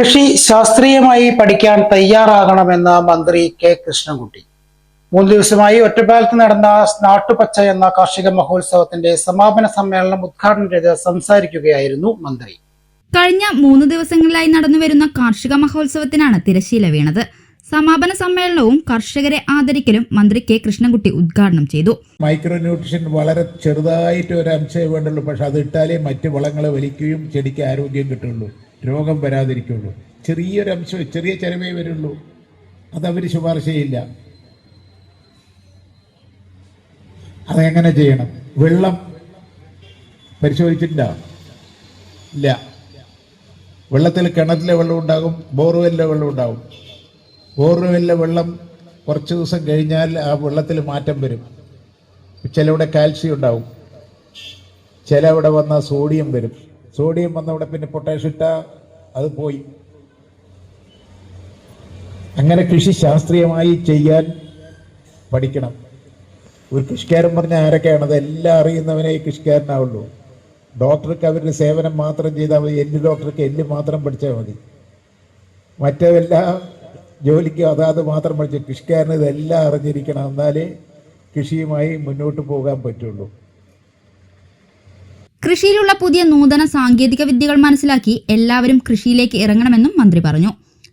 കൃഷി ശാസ്ത്രീയമായി പഠിക്കാൻ തയ്യാറാകണമെന്ന് മന്ത്രി കെ കൃഷ്ണൻകുട്ടി. മൂന്ന് ദിവസമായി ഒറ്റപ്പാലത്ത് നടന്ന നാട്ടുപച്ച എന്ന കാർഷിക മഹോത്സവത്തിന്റെ സമാപന സമ്മേളനം ഉദ്ഘാടനം ചെയ്ത് സംസാരിക്കുകയായിരുന്നു മന്ത്രി. കഴിഞ്ഞ മൂന്ന് ദിവസങ്ങളിലായി നടന്നുവരുന്ന കാർഷിക മഹോത്സവത്തിനാണ് തിരശ്ശീല വീണത്. സമാപന സമ്മേളനവും കർഷകരെ ആദരിക്കലും മന്ത്രി കെ കൃഷ്ണൻകുട്ടി ഉദ്ഘാടനം ചെയ്തു. മൈക്രോ ന്യൂട്രിഷൻ വളരെ ചെറുതായിട്ട് ഒരു അംശമേ വേണ്ടുള്ളൂ. പക്ഷെ അത് ഇട്ടാലേ മറ്റു വളങ്ങളെ വലിക്കുകയും ചെടിക്ക് ആരോഗ്യം കിട്ടുള്ളൂ രോഗം വരാതിരിക്കുള്ളൂ. ചെറിയൊരു അംശം ചെറിയ ചെലവേ വരുള്ളൂ. അതവർ ശുപാർശ ചെയ്യില്ല. അതെങ്ങനെ ചെയ്യണം? വെള്ളം പരിശോധിച്ചിട്ടുണ്ടോ? ഇല്ല. വെള്ളത്തിൽ കിണറ്റിലെ വെള്ളം ഉണ്ടാകും ബോർവെല്ലിലെ വെള്ളം ഉണ്ടാകും. ബോർവെല്ലിലെ വെള്ളം കുറച്ച് ദിവസം കഴിഞ്ഞാൽ ആ വെള്ളത്തിൽ മാറ്റം വരും. ചിലവിടെ കാൽസ്യം ഉണ്ടാവും ചിലവിടെ വന്ന സോഡിയം വരും. സോഡിയം വന്നവിടെ പിന്നെ പൊട്ടാഷ്യം ഇട്ട അത് പോയി. അങ്ങനെ കൃഷി ശാസ്ത്രീയമായി ചെയ്യാൻ പഠിക്കണം. ഒരു കൃഷിക്കാരൻ പറഞ്ഞ ആരൊക്കെയാണ്? അതെല്ലാം അറിയുന്നവനെ കൃഷിക്കാരനാവുള്ളൂ. ഡോക്ടർക്ക് അവരുടെ സേവനം മാത്രം ചെയ്താൽ മതി. എല്ല് ഡോക്ടർക്ക് എല്ല് മാത്രം പഠിച്ചാൽ മതി. മറ്റെല്ലാ ജോലിക്കും അതാത് മാത്രം പഠിച്ചു കൃഷിക്കാരന് ഇതെല്ലാം അറിഞ്ഞിരിക്കണം. എന്നാലേ കൃഷിയുമായി മുന്നോട്ട് പോകാൻ പറ്റുള്ളൂ. കൃഷിയിലുള്ള പുതിയ നൂതന സാങ്കേതിക വിദ്യകൾ മനസ്സിലാക്കി എല്ലാവരും കൃഷിയിലേക്ക് ഇറങ്ങണമെന്നും മന്ത്രി പറഞ്ഞു.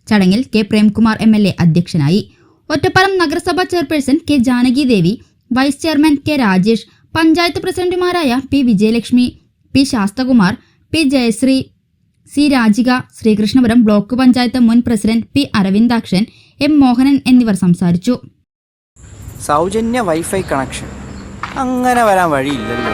ചടങ്ങിൽ K Premkumar M L A അധ്യക്ഷനായി. ഒറ്റപ്പാലം നഗരസഭാ chairperson K Janaki Devi vice chairman K Rajesh panchayat പ്രസിഡന്റുമാരായ P Vijayalakshmi P Sasthakumar P Jayasree C Rajika Sreekrishnapuram block panchayat മുൻ president P Aravindakshan M Mohanan എന്നിവർ സംസാരിച്ചു. സൗജന്യ വൈഫൈ കണക്ഷൻ. അങ്ങനെ വരാൻ വഴിയില്ലല്ലോ.